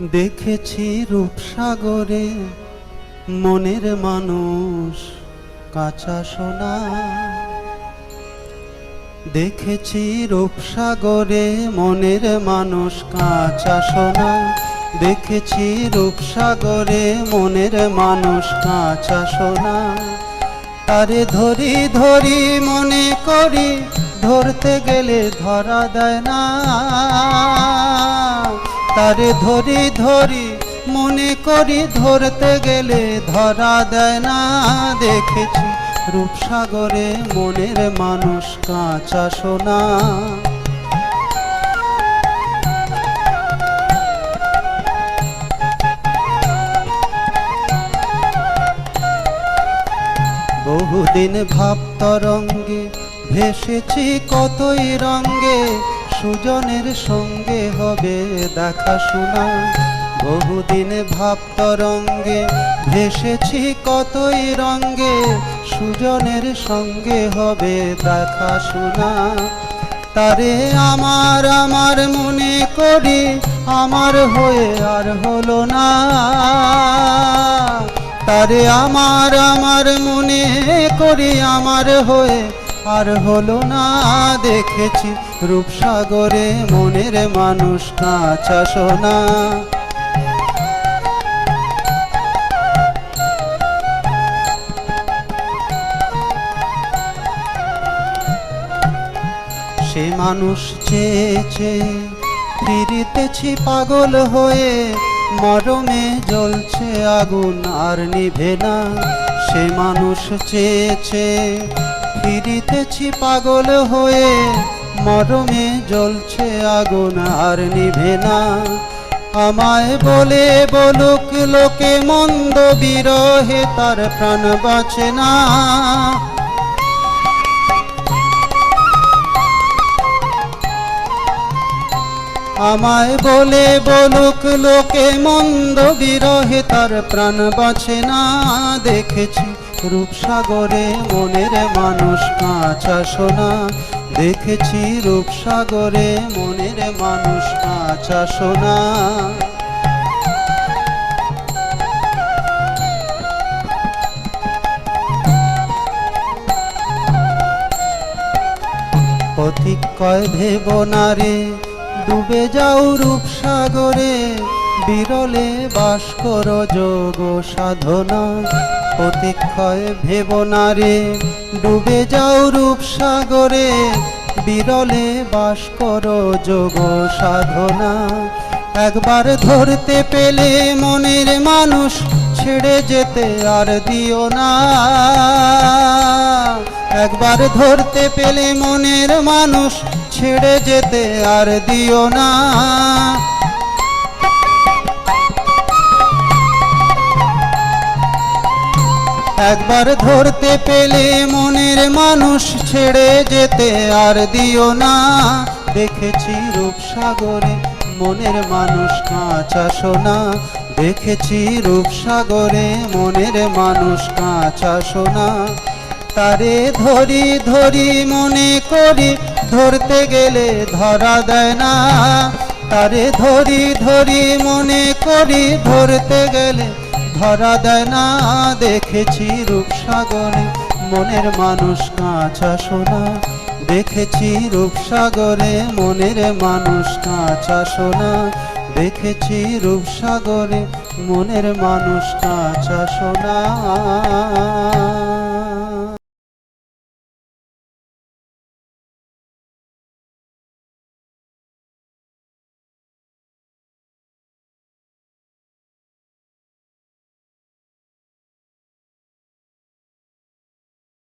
দেখেছি রূপসাগরে মনের মানুষ কাঁচা সোনা। দেখেছি রূপসাগরে মনের মানুষ কাঁচা সোনা। দেখেছি রূপসাগরে মনের মানুষ কাঁচা সোনা। তারে ধরি ধরি মনে করি, ধরতে গেলে ধরা দেয় না। তারে ধরি ধরি, মনে করি ধরতে গেলে ধরা দেয় না। দেখেছি রূপসাগরে মনের মানুষ কাঁচা সোনা। বহুদিন ভাব তরঙ্গে, ভেসেছি কতই রঙ্গে সুজনের সঙ্গে হবে দেখা শোনা বহুদিন ভাব তরঙ্গে ভেসেছি কতই রঙ্গে, সুজনের সঙ্গে হবে দেখা শোনা তারে আমার আমার মনে করি, আমার হয়ে আর হলো না। তারে আমার আমার মনে করি, আমার হয়ে আর হলো না, দেখেছি রূপসাগরে মনের মানুষ কাঁচা সোনা। সে মানুষ চেয়েছে, ফিরিতেছি পাগল হয়ে, মরমে জ্বলছে আগুন আর নিভে না। সে মানুষ চেয়েছে ফিরিতেছি পাগল হয়ে, মরমে জ্বলছে আগুন আর নিভে না। আমায় বলে বলুক, লোকে মন্দ বিরহে তার প্রাণ বাঁচে না। আমায় বলে বলুক, লোকে মন্দ বিরহে, তার প্রাণ বাঁচে না। দেখেছি রূপসাগরে মনের মানুষ কাঁচা সোনা। দেখেছি রূপসাগরে মনের মানুষ কাঁচা সোনা। পথিক কয় ভেব নারে ডুবে যাও রূপসাগরে, বিরলে বাস কর যোগ সাধনা। প্রতীক্ষয় ভেব নারে ডুবে যাও রূপসাগরে, বিরলে বাস কর যোগ সাধনা। একবার ধরতে পেলে মনের মানুষ ছেড়ে যেতে আর দিও না। একবার ধরতে পেলে মনের মানুষ ছেড়ে যেতে আর দিও না। একবার ধরতে পেলে মনের মানুষ ছেড়ে যেতে আর দিও না। দেখেছি রূপসাগরে মনের মানুষ কাঁচা সোনা। দেখেছি রূপসাগরে মনের মানুষ কাঁচা সোনা। তারে ধরি ধরি মনে করি, ধরতে গেলে ধরা দেয় না। তারে ধরি ধরি মনে করি, ধরতে গেলে ধরা দেয় না। দেখেছি রূপসাগরে মনের মানুষ কাঁচা সোনা। দেখেছি রূপসাগরে মনের মানুষ কাঁচা সোনা। দেখেছি রূপসাগরে মনের মানুষ কাঁচা সোনা।